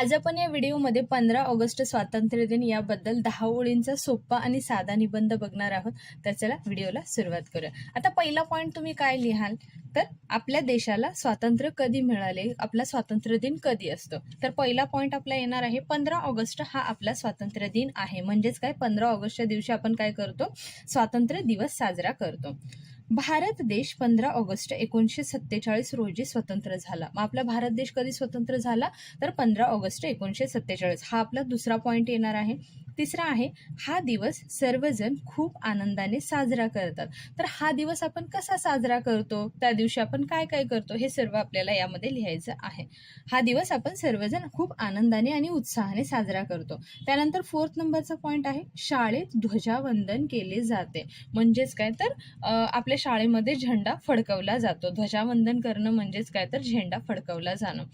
आज आपण या व्हिडिओमध्ये पंधरा ऑगस्ट स्वातंत्र्य दिन याबद्दल दहा ओळींचा सोपा आणि साधा निबंध बघणार आहोत. तर चला व्हिडिओला सुरुवात करूया. आता पहिला पॉईंट तुम्ही काय लिहाल? तर आपल्या देशाला स्वातंत्र्य कधी मिळाले? आपला स्वातंत्र्य दिन कधी असतो? तर पहिला पॉईंट आपला येणार आहे पंधरा ऑगस्ट हा आपला स्वातंत्र्य दिन आहे. म्हणजेच काय? पंधरा ऑगस्टच्या दिवशी आपण काय करतो? स्वातंत्र्य दिवस साजरा करतो. भारत देश पंधरा ऑगस्ट एकोणीसशे सत्तेचाळीस रोजी स्वतंत्र झाला. मग आपला भारत देश कधी स्वतंत्र झाला? तर पंधरा ऑगस्ट एकोणीसशे सत्तेचाळीस. हा आपला दुसरा पॉईंट येणार आहे. तिसरा आहे हा दिवस सर्वजण खूप आनंदाने साजरा करतात. तर हा दिवस आपण कसा साजरा करतो? त्या दिवशी आपण काय काय करतो? हे सर्व आपल्याला यामध्ये लिहायचं आहे. हा दिवस आपण सर्वजण खूप आनंदाने आणि उत्साहाने साजरा करतो. त्यानंतर फोर्थ नंबरचा पॉईंट आहे शाळेत ध्वजावंदन केले जाते. म्हणजेच काय? तर आपल्या शाळेमध्ये झेंडा फडकवला जातो. ध्वजावंदन करणं म्हणजेच काय? तर झेंडा फडकवला जाणं.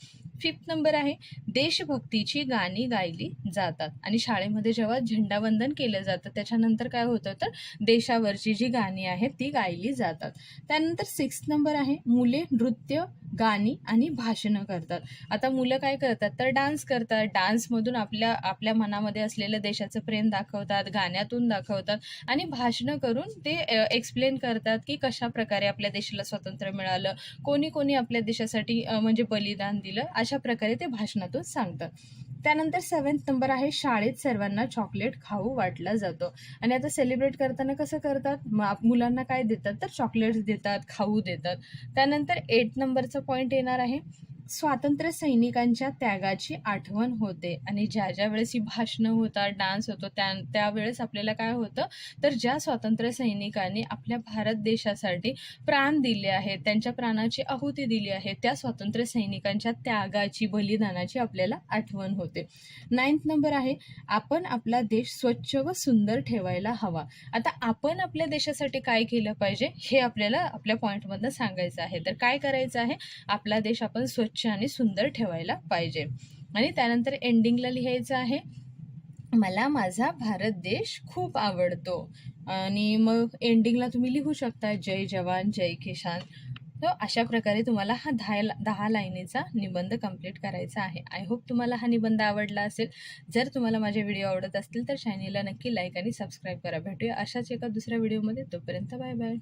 फिफ्थ नंबर आहे. देशभक्तीची गाणी गायली जातात. आणि शाळेमध्ये जेव्हा झेंडावंदन केलं जातं त्याच्यानंतर काय होतं तर देशावरची जी गाणी आहेत ती गायली जातात. त्यानंतर सिक्स्थ नंबर आहे मुले नृत्य गाणी आणि भाषणं करतात. आता मुलं काय करतात तर डान्स करतात. डान्समधून आपल्या आपल्या मनामध्ये असलेलं देशाचं प्रेम दाखवतात गाण्यातून दाखवतात आणि भाषणं करून ते एक्सप्लेन करतात की कशा प्रकारे आपल्या देशाला स्वातंत्र्य मिळालं. कोणी कोणी आपल्या देशासाठी म्हणजे बलिदान दिलं अशा प्रकारे ते भाषणातून सांगतात. त्यानंतर सेवन्थ नंबर आहे शाळेत सर्वांना चॉकलेट खाऊ वाटला जातो. आणि आता सेलिब्रेट करताना कसं करतात? मुलांना काय देतात? तर चॉकलेट्स देतात खाऊ देतात. त्यानंतर एट नंबरचा पॉईंट येणार आहे. स्वातंत्र्य सैनिकांच्या त्यागाची आठवण होते. आणि ज्या ज्या वेळेस ही भाषणं होतात डान्स होतो त्या त्यावेळेस आपल्याला काय होतं? तर ज्या स्वातंत्र्य सैनिकांनी आपल्या भारत देशासाठी प्राण दिले आहेत त्यांच्या प्राणाची आहुती दिली आहे त्या स्वातंत्र्य सैनिकांच्या त्यागाची बलिदानाची आपल्याला आठवण होते. नाईन्थ नंबर आहे आपण आपला देश स्वच्छ व सुंदर ठेवायला हवा. आता आपण आपल्या देशासाठी काय केलं पाहिजे हे आपल्याला आपल्या पॉईंटमधनं सांगायचं आहे. तर काय करायचं आहे? आपला देश आपण स्वच्छ स्वच्छ आणि सुंदर ठेवायला पाहिजे. आणि त्यानंतर एंडिंगला लिहायचं आहे मला माझा भारत देश खूप आवडतो. आणि मग एंडिंगला तुम्ही लिहू शकता जय जवान जय किसान. तर अशा प्रकारे तुम्हाला हा दहा दहा लाईनीचा निबंध कंप्लीट करायचा आहे. आय होप तुम्हाला हा निबंध आवडला असेल. जर तुम्हाला माझे व्हिडिओ आवडत असतील तर चॅनेलला नक्की लाईक आणि सबस्क्राईब करा. भेटूया अशाच एका दुसऱ्या व्हिडिओमध्ये तोपर्यंत बाय बाय